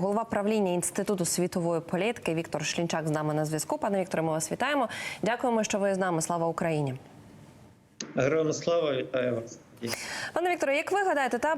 Голова правління інституту світової політики Віктор Шлінчак з нами на зв'язку. Пане Вікторе, ми вас вітаємо. Дякуємо, що ви з нами. Слава Україні. Героям слава, вітаю вас. Пане Вікторе, як ви гадаєте, та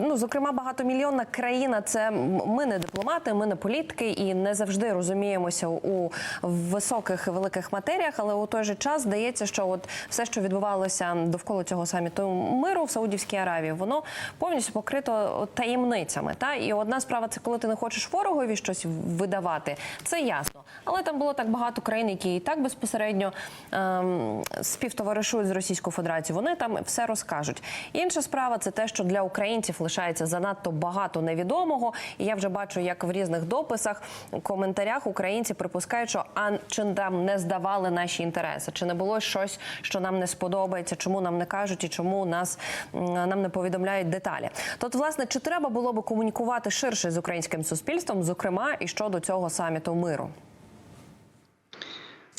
ну зокрема багатомільйонна країна, це ми не дипломати, ми не політики і не завжди розуміємося у високих великих матеріях. Але у той же час здається, що от все, що відбувалося довкола цього саміту миру в Саудівській Аравії, воно повністю покрито таємницями. Та і одна справа це коли ти не хочеш ворогові щось видавати, це ясно. Але там було так багато країн, які і так безпосередньо ем, співтоваришують з Російською Федерацією. Вони там все розкажуть. Інша справа це те, що для українців лишається занадто багато невідомого. І я вже бачу, як в різних дописах, коментарях українці припускають, що а чи там не здавали наші інтереси, чи не було щось, що нам не сподобається, чому нам не кажуть і чому нас нам не повідомляють деталі. Тобто, власне, чи треба було би комунікувати ширше з українським суспільством, зокрема і щодо цього саміту миру?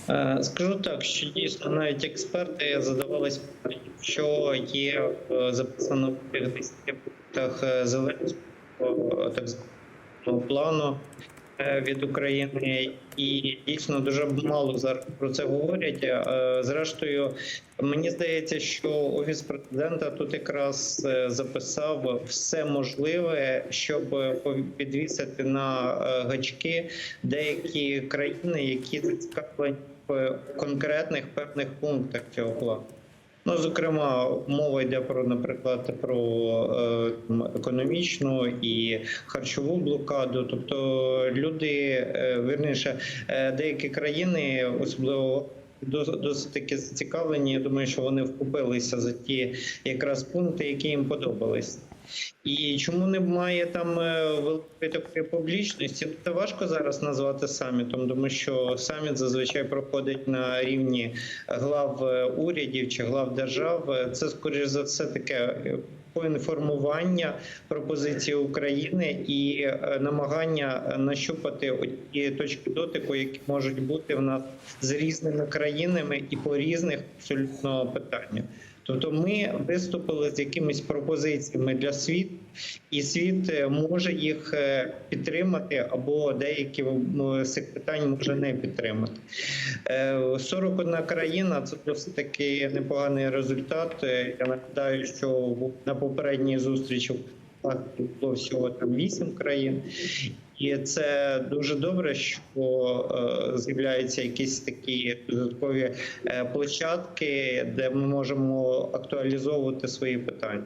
Е, Скажу так, що дійсно навіть експерти задавались, що є е, записано в тих 10 пунктах е, Зеленського так званого плану від України, і дійсно дуже мало зараз про це говорять. Зрештою, мені здається, що офіс президента тут якраз записав все можливе, щоб підвісити на гачки деякі країни, які зацікавлені в конкретних певних пунктах цього плану. Ну, зокрема, мова йде про, наприклад, про е, економічну і харчову блокаду. Тобто люди, е, вірніше, е, деякі країни, особливо дос- досить таки зацікавлені. Я думаю, що вони вкупилися за ті якраз пункти, які їм подобались. І чому немає там е, великої такої публічності? Це важко зараз назвати самітом, тому що саміт зазвичай проходить на рівні глав е, урядів чи глав держав. Це скоріш за все таке е, поінформування пропозиції України і намагання нащупати ті точки дотику, які можуть бути в нас з різними країнами і по різних абсолютно питаннях. Тобто ми виступили з якимись пропозиціями для світу, і світ е, може їх е, підтримати, або деякі цих питань може не підтримати. Е, 41 країна це досить таки непоганий результат. Е, Я нагадаю, що на попередній зустрічі було всього там 8 країн. І це дуже добре, що е, з'являються якісь такі додаткові е, площадки, де ми можемо актуалізовувати свої питання.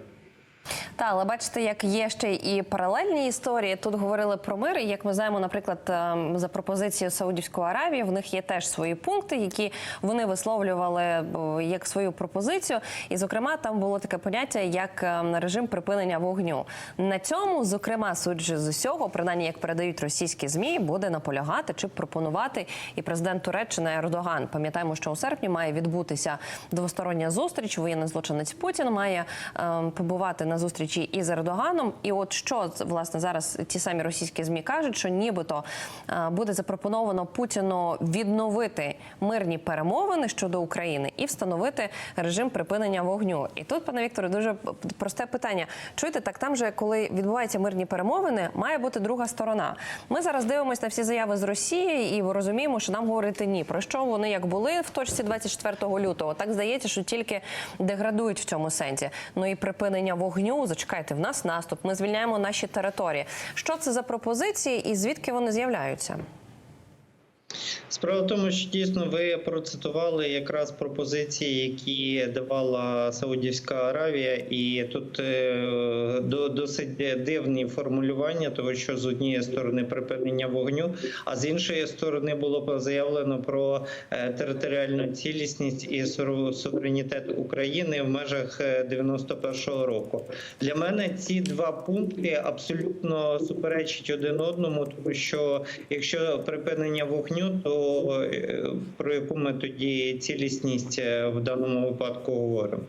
Та, але бачите, як є ще і паралельні історії. Тут говорили про мир. І як ми знаємо, наприклад, ем, за пропозицією Саудівської Аравії, в них є теж свої пункти, які вони висловлювали як свою пропозицію. І, зокрема, там було таке поняття як ем, режим припинення вогню. На цьому, зокрема, судячи з усього, принаймні як передають російські змі, буде наполягати чи пропонувати і президент Туреччини Ердоган. Пам'ятаємо, що у серпні має відбутися двостороння зустріч. Воєнний злочинець Путін має ем, побувати на зустрічі із Ердоганом. І от що власне зараз ті самі російські змі кажуть, що нібито е, буде запропоновано Путіну відновити мирні перемовини щодо України і встановити режим припинення вогню. І тут, пане Вікторе, дуже просте питання. Чуєте, так там же, коли відбуваються мирні перемовини, має бути друга сторона. Ми зараз дивимося на всі заяви з Росії і розуміємо, що нам говорити ні. Про що вони як були в точці 24 лютого? Так здається, що тільки деградують в цьому сенсі. Ну і припинення вогню. Зачекайте, в нас наступ. Ми звільняємо наші території. Що це за пропозиції і звідки вони з'являються? Справа в тому, що дійсно ви процитували якраз пропозиції, які давала Саудівська Аравія, і тут е, до- досить дивні формулювання, тому що з однієї сторони припинення вогню, а з іншої сторони було заявлено про е, територіальну цілісність і су- суверенітет України в межах е, 91-го року. Для мене ці два пункти абсолютно суперечать один одному, тому що якщо припинення вогню, то е, про яку ми тоді цілісність е, в даному випадку говоримо?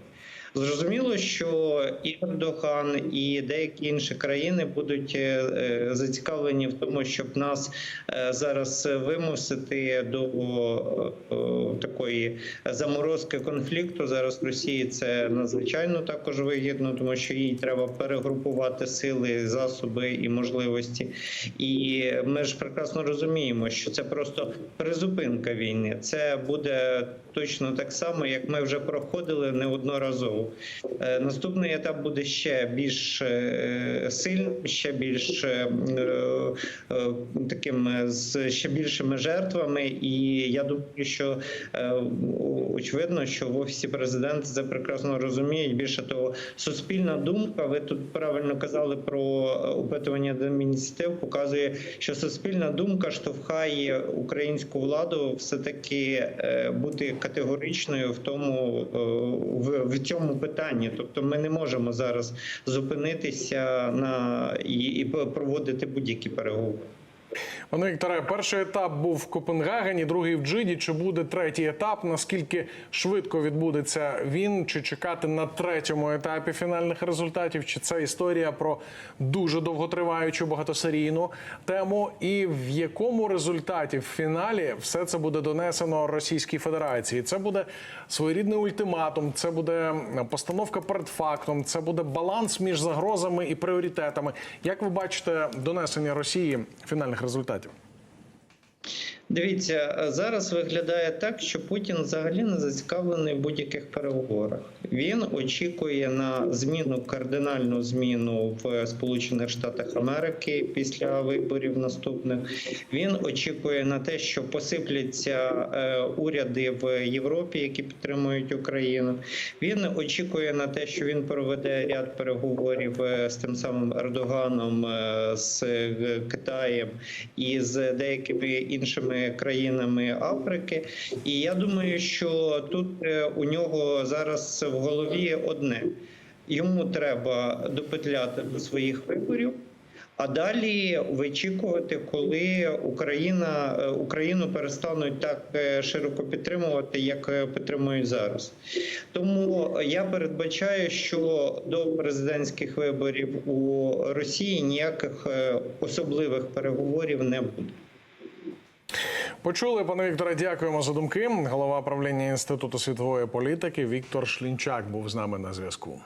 Зрозуміло, що і Ердоган, і деякі інші країни будуть е, е, зацікавлені в тому, щоб нас е, зараз вимусити до такої заморозки конфлікту. Зараз Росії це надзвичайно також вигідно, тому що їй треба перегрупувати сили, засоби і можливості. І ми ж прекрасно розуміємо, що це просто призупинка війни. Це буде точно так само, як ми вже проходили неодноразово. Е, Наступний етап буде ще більш е, сильним, ще більш е, таким з ще більшими жертвами. І я думаю, що очевидно, що в офісі президента це прекрасно розуміють. Більше того, суспільна думка. Ви тут правильно казали про опитування ініціатив, показує, що суспільна думка штовхає українську владу все таки бути категоричною в тому в, в цьому питанні. Тобто, ми не можемо зараз зупинитися на і, і проводити будь-які переговори. Пане Вікторе, перший етап був в Копенгагені, другий в Джиді. Чи буде третій етап? Наскільки швидко відбудеться він? Чи чекати на третьому етапі фінальних результатів? Чи це історія про дуже довготриваючу багатосерійну тему? І в якому результаті в фіналі все це буде донесено Російській Федерації? Це буде своєрідний ультиматум, це буде постановка перед фактом, це буде баланс між загрозами і пріоритетами. Як ви бачите донесення Росії фінальних результатів? Дивіться, е, зараз виглядає так, що Путін взагалі не зацікавлений в будь-яких переговорах. Він очікує на зміну, кардинальну зміну в Сполучених Штатах Америки після виборів наступних. Він очікує на те, що посипляться е, уряди в Європі, які підтримують Україну. Він очікує на те, що він проведе ряд переговорів е, з тим самим Ердоганом, з Китаєм і з деякими іншими країнами Африки. І я думаю, що тут е, у нього зараз в голові одне: йому треба допетляти до своїх виборів. А далі вичікувати, коли Україна е, Україну перестануть так е, широко підтримувати, як підтримують зараз. Тому я передбачаю, що до президентських виборів у Росії ніяких особливих переговорів не буде. Почули, пане Вікторе, дякуємо за думки. Голова правління інституту світової політики Віктор Шлінчак був з нами на зв'язку.